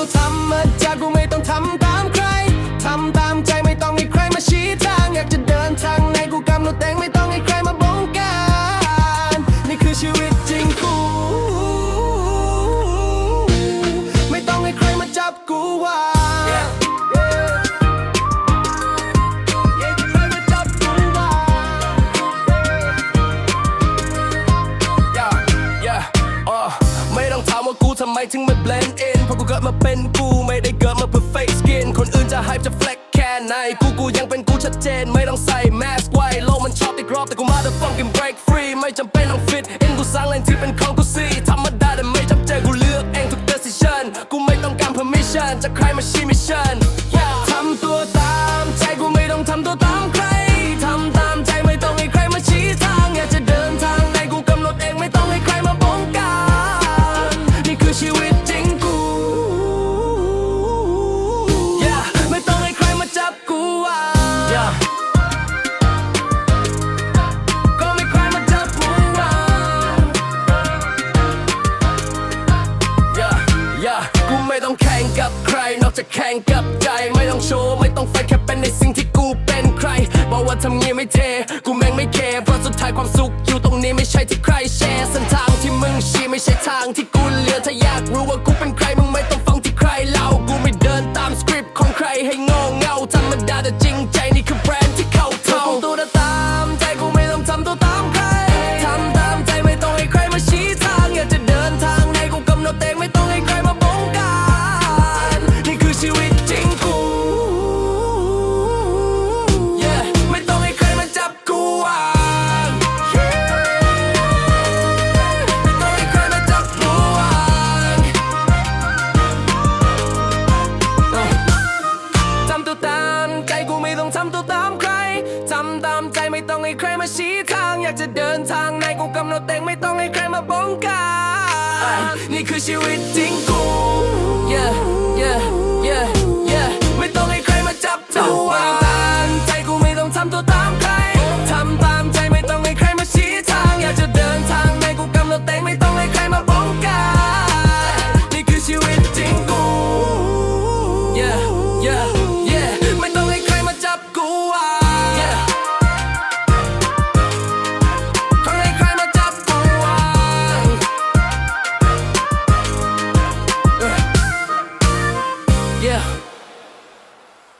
ตัทำมาจากกูไม่ต้องทำตามใครทำตามใจ ให้ถึงมา blend in เพราะกูเกิดมาเป็นกูไม่ได้เกิดมาเพื่อ fake skin คนอื่นจะ hype จะ flex แค่ไหน กูกูยังเป็นกูชัดเจน ไม่ต้องใส่ mask ไว้โลกมันชอบติดรอบแต่กูมา the fucking break free ไม่จำเป็นต้อง fit in กูสร้างแรงที่เป็นของกูสิธรรมดาแต่ไม่จำเจกูเลือกเองทุก decision กูไม่ต้องการ permission จากใครมาชี้มิชชั่น ต้องแข่งกับใคร นอกจากแข่งกับใจ ไม่ต้องโชว์ไม่ต้องไฟแค่เป็นในสิ่งที่กูเป็นใคร บอกว่าทำเงี้ยไม่เทกูแม่งไม่แคร์เพราะสุดท้ายความสุขอยู่ตรงนี้ไม่ใช่ที่ใครแชร์เส้นทางที่มึงชี้ไม่ใช่ทางที่กูเลือกถ้าอยาก ชี้ทางอยากจะเดินทางในกูกำหนดเองไม่ต้องให้ใครมาบงการนี่คือชีวิตจริงกู yeah yeah yeah yeah ไม่ต้องให้ใครมาจับตัวตามใจกูไม่ต้องทำตัวตามใครทำตามใจไม่ต้องให้ใครมาชี้ทาง อยากจะเดินทางไนกูกำหนดเองไม่ต้องให้ใครมาบงการนี่คือชีวิตจริงกู yeah